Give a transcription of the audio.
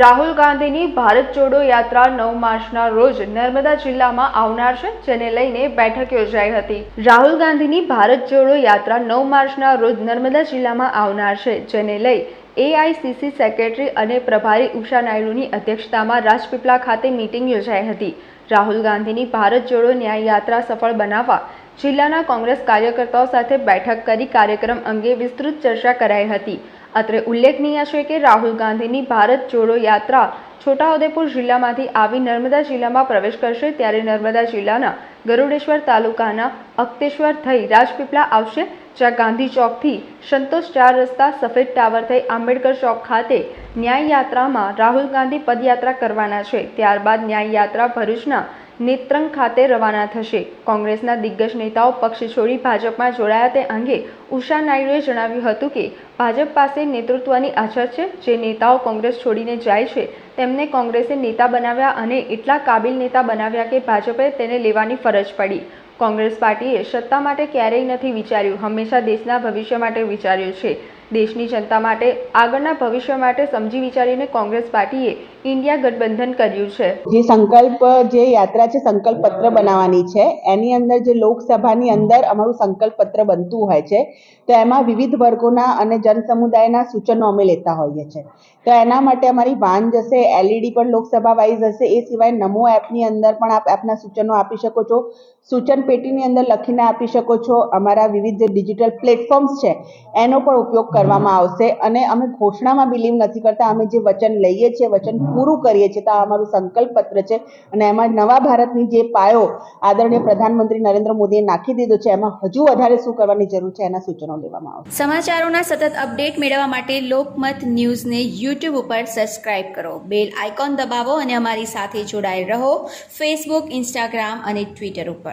રાહુલ ગાંધીની ભારત જોડો યાત્રા નવ માર્ચના રોજ નર્મદા જિલ્લામાં આવનાર છે, જેને લઈને બેઠક યોજાઈ હતી. રાહુલ ગાંધીની ભારત જોડો યાત્રા નવ માર્ચના રોજ નર્મદા જિલ્લામાં આવનાર છે, જેને લઈ એઆઈસીસી સેક્રેટરી અને પ્રભારી ઉષા નાયડુની અધ્યક્ષતામાં રાજપીપળા ખાતે મીટિંગ યોજાઈ હતી. રાહુલ ગાંધીની ભારત જોડો ન્યાય યાત્રા સફળ બનાવવા જિલ્લાના કોંગ્રેસ કાર્યકર્તાઓ સાથે બેઠક કરી કાર્યક્રમ અંગે વિસ્તૃત ચર્ચા કરાઈ હતી. અત્રે ઉલ્લેખનીય છે કે રાહુલ ગાંધીની ભારત જોડો યાત્રા છોટાઉદેપુર જિલ્લામાંથી આવી નર્મદા જિલ્લામાં પ્રવેશ કરશે ત્યારે નર્મદા જિલ્લાના ગરુડેશ્વર તાલુકાના અક્તેશ્વર થઈ રાજપીપળા આવશે, જ્યાં ગાંધી ચોકથી સંતોષ ચાર રસ્તા સફેદ ટાવર થઈ આંબેડકર ચોક ખાતે ન્યાય યાત્રામાં રાહુલ ગાંધી પદયાત્રા કરવાના છે. ત્યારબાદ ન્યાય યાત્રા ભરૂચના નેત્રંગ ખાતે રવાના થશે. કોંગ્રેસના દિગ્ગજ નેતાઓ પક્ષ છોડી ભાજપમાં જોડાયા તે અંગે ઉષા નાયડુએ જણાવ્યું હતું કે, ભાજપ પાસે નેતૃત્વની અછત છે. જે નેતાઓ કોંગ્રેસ છોડીને જાય છે, તેમને કોંગ્રેસે નેતા બનાવ્યા અને એટલા કાબિલ નેતા બનાવ્યા કે ભાજપે તેને લેવાની ફરજ પડી. કોંગ્રેસ પાર્ટીએ સત્તા માટે ક્યારેય નથી વિચાર્યું. હંમેશા દેશના ભવિષ્ય માટે વિચાર્યું છે. દેશની જનતા માટે, આગળના ભવિષ્ય માટે સમજી વિચારીને કોંગ્રેસ પાર્ટીએ ઇન્ડિયા ગઠબંધન કર્યું છે? જે સંકલ્પ, જે યાત્રા છે સંકલ્પ પત્ર બનાવવાની છે. એની અંદર જે લોકસભાની અંદર અમારું સંકલ્પ પત્ર બનતું હોય છે, તો એમાં વિવિધ વર્ગોના અને જનસમુદાયના સૂચનો અમે લેતા હોઈએ છીએ તો એના માટે અમારી વાન જશે, એલઈડી પણ લોકસભા વાઇઝ હશે, એ સિવાય નમો એપની અંદર પણ આપ આપના સૂચનો આપી શકો છો. સૂચન પેટીની અંદર લખીને આપી શકો છો. અમારા વિવિધ જે ડિજિટલ પ્લેટફોર્મ્સ છે, એનો પણ ઉપયોગ કરવામાં આવશે. અને અમે ઘોષણામાં બિલીવ નથી કરતા. અમે જે વચન લઈએ છીએ, વચન પૂરું કરીએ છીએ તો આ અમારું સંકલ્પ પત્ર છે. અને એમાં નવા ભારતની જે પાયો આદરણીય પ્રધાનમંત્રી નરેન્દ્ર મોદીએ નાખી દીધો છે, એમાં હજુ વધારે શું કરવાની જરૂર છે એના સૂચનો લેવામાં આવશે. સમાચારોના સતત અપડેટ મેળવવા માટે લોકમત ન્યૂઝને યુટ્યુબ ઉપર સબસ્ક્રાઇબ કરો. બેલ આઇકોન દબાવો અને અમારી સાથે જોડાયેલ રહો. ફેસબુક ઇન્સ્ટાગ્રામ અને ટ્વિટર ઉપર.